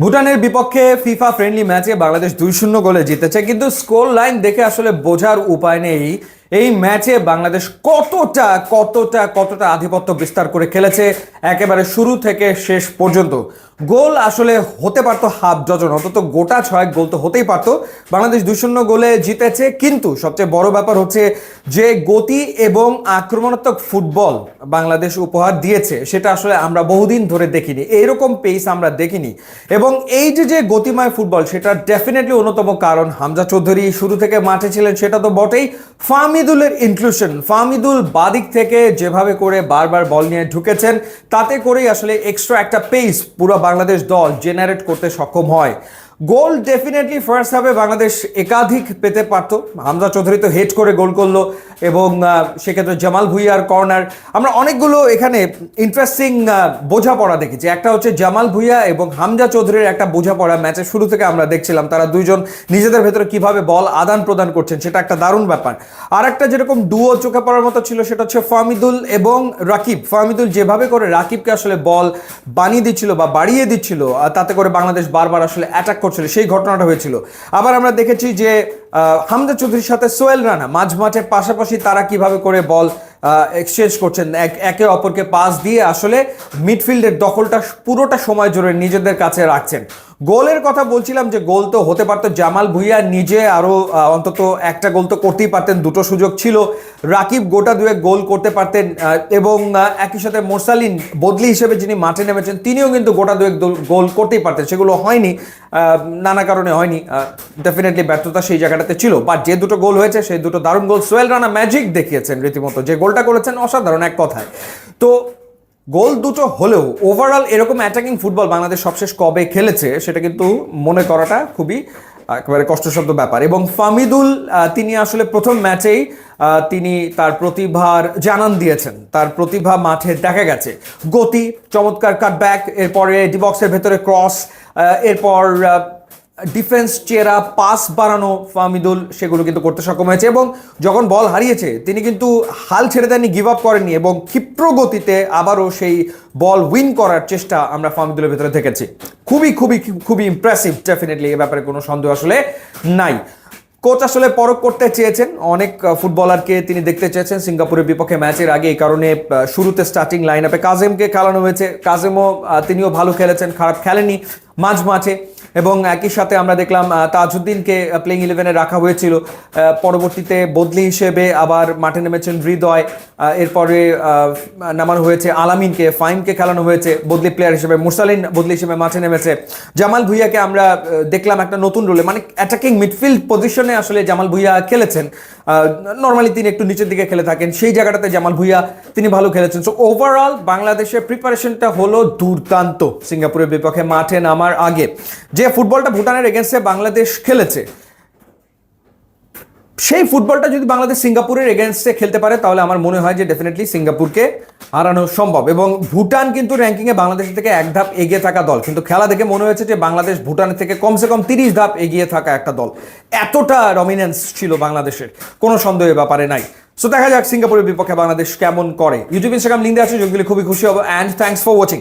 ভুটানের বিপক্ষে FIFA friendly ম্যাচে বাংলাদেশ দুই শূন্য গোলে জিতেছে, কিন্তু স্কোর লাইন দেখে আসলে বোঝার উপায় নেই। এই ম্যাচে বাংলাদেশ কতটা কতটা কতটা আধিপত্য বিস্তার করে খেলেছে, একেবারে শুরু থেকে শেষ পর্যন্ত। গোল আসলে হতে পারতো হাফ ডজন, অন্তত গোটা ছয়েক গোল তো হতেই পারতো। বাংলাদেশ দুই শূন্য গোলে জিতেছে, কিন্তু সবচেয়ে বড় ব্যাপার হচ্ছে যে গতি এবং আক্রমণাত্মক ফুটবল বাংলাদেশ উপহার দিয়েছে, সেটা আসলে আমরা বহুদিন ধরে দেখিনি। এইরকম পেস আমরা দেখিনি। এবং এই যে যে গতিময় ফুটবল, সেটা ডেফিনেটলি অন্যতম কারণ। হামজা চৌধুরী শুরু থেকে মাঠে ছিলেন, সেটা তো বটেই। ফাহমিদুলের ইনক্লুশন ফাহমিদুল বাদিক থেকে যেভাবে করে বারবার বল নিয়ে ঢুকেছেন, তাতে করেই আসলে এক্সট্রা একটা পেস পুরো বাংলাদেশ দল জেনারেট করতে সক্ষম হয়। গোল ডেফিনেটলি ফার্স্ট হাফে বাংলাদেশ একাধিক পেতে পারত। হামজা চৌধুরী তো হেড করে গোল করল। এবং সেক্ষেত্রে জামাল ভুইয়ার কর্নার। আমরা অনেকগুলো এখানে ইন্টারেস্টিং বোঝাপড়া দেখেছি। একটা হচ্ছে জামাল ভুইয়া এবং হামজা চৌধুরীর একটা বোঝাপড়া ম্যাচের শুরু থেকে আমরা দেখছিলাম তারা দুইজন নিজেদের ভেতরে কীভাবে বল আদান প্রদান করছেন, সেটা একটা দারুণ ব্যাপার। আর একটা যেরকম ডুয়ো চোখে পড়ার মতো ছিল, সেটা হচ্ছে ফাহমিদুল এবং রাকিব। ফাহমিদুল যেভাবে করে রাকিবকে আসলে বল বানিয়ে দিচ্ছিল বা বাড়িয়ে দিচ্ছিল তাতে করে বাংলাদেশ বারবার আসলে অ্যাটাক করছিল, সেই ঘটনাটা হয়েছিল। আবার আমরা দেখেছি যে হামজা চৌধুরীর সাথে সোয়েল রানা মাঝ মাঠের পাশাপাশি তারা কীভাবে করে বল এক্সচেঞ্জ করছেন, এক- অপরকে পাস দিয়ে আসলে মিডফিল্ডের দখলটা পুরোটা সময় জুড়ে নিজেদের কাছে রাখছেন। গোলের কথা বলছিলাম যে গোল তো হতে পারতো। জামাল ভুইয়া নিজে আরও অন্তত একটা গোল তো করতেই পারতেন, দুটো সুযোগ ছিল। রাকিব গোটা দুয়ে গোল করতে পারতেন এবং একই সাথে মোরসালিন বদলি হিসেবে যিনি মাঠে নেমেছেন, তিনিও কিন্তু গোটা দুয়েক গোল করতেই পারতেন। সেগুলো হয়নি নানা কারণে হয়নি ডেফিনেটলি ব্যর্থতা সেই জায়গাটাতে ছিল। বা যে দুটো গোল হয়েছে, সেই দুটো দারুণ গোল। সোয়েল রানা ম্যাজিক দেখিয়েছেন রীতিমতো, যে গোলটা করেছেন অসাধারণ এক কথায়। তো গোল দুটো হলেও ওভারঅল এরকম অ্যাটাকিং ফুটবল বাংলাদেশ সবশেষ কবে খেলেছে, সেটা কিন্তু মনে করাটা খুবই একেবারে কষ্টসাধ্য ব্যাপার। এবং ফামিদুল তিনি আসলে প্রথম ম্যাচেই তিনি তার প্রতিভার জানান দিয়েছেন। তার প্রতিভা মাঠে দেখা গেছে। গতি, চমৎকার কাটব্যাক এরপরে ডিবক্সের ভেতরে ক্রস এরপর ডিফেন্স চেরা পাস বাড়ানো ফামিদুল সেগুলো কিন্তু করতে সক্ষম হয়েছে এবং যখন বল হারিয়েছে, তিনি কিন্তু হাল ছেড়ে দেননি গিভ আপ করেননি এবং ক্ষিপ্র গতিতে আবারও সেই বল উইন করার চেষ্টা আমরা ফামিদুলের ভেতরে দেখেছি। খুবই খুবই খুবই ইমপ্রেসিভ ডেফিনেটলি এ ব্যাপারে কোনো সন্দেহ আসলে নাই। কোচ আসলে পরখ করতে চেয়েছেন, অনেক ফুটবলারকে তিনি দেখতে চেয়েছেন, সিঙ্গাপুরের বিপক্ষে ম্যাচের আগে এই কারণে শুরুতে স্টার্টিং লাইন আপে কাজেমকে খেলানো হয়েছে। কাজেমও তিনিও ভালো খেলেছেন, খারাপ খেলেনি মাঝ মাঠে এবং একই সাথে আমরা দেখলাম তাজউদ্দিনকে প্লেইং ইলেভেনে রাখা হয়েছিল। পরবর্তীতে বদলি হিসেবে আবার মাঠে নেমেছেন হৃদয়। এরপরে নামানো হয়েছে আলামিনকে ফাইমকে খেলানো হয়েছে বদলি প্লেয়ার হিসেবে। মুরসালিন বদলি হিসেবে মাঠে নেমেছে। জামাল ভুইয়াকে আমরা দেখলাম একটা নতুন রোলে মানে অ্যাটাকিং মিডফিল্ড পজিশনে আসলে জামাল ভুইয়া খেলেছেন। নর্মালি তিনি একটু নিচের দিকে খেলে থাকেন। সেই জায়গাটাতে জামাল ভুইয়া তিনি ভালো খেলেছেন। সো ওভারঅল বাংলাদেশের প্রিপারেশনটা হলো দুর্দান্ত। সিঙ্গাপুরের বিপক্ষে মাঠে নামার আগে। যে ফুটবলটা ভুটানের এগেনস্টে বাংলাদেশ খেলেছে, সেই ফুটবলটা যদি বাংলাদেশ সিঙ্গাপুরের এগেনস্টে খেলতে পারে, তাহলে আমার মনে হয় যে ডেফিনেটলি সিঙ্গাপুরকে হারানো সম্ভব। এবং ভুটান কিন্তু র্যাঙ্কিংয়ে বাংলাদেশের থেকে এক ধাপ এগিয়ে থাকা দল। কিন্তু খেলা দেখে মনে হয়েছে যে বাংলাদেশ ভুটানের থেকে কমসে কম তিরিশ ধাপ এগিয়ে থাকা একটা দল। এতটা ডমিনেন্স ছিল বাংলাদেশের, কোনো সন্দেহের ব্যাপারে নাই। সো দেখা যাক সিঙ্গাপুরের বিপক্ষে বাংলাদেশ কেমন করে। ইউটিউব ইনস্টাগ্রাম লিঙ্ক আছে, যেগুলি খুবই খুশি হব অ্যান্ড থ্যাংকস ফর ওয়াচিং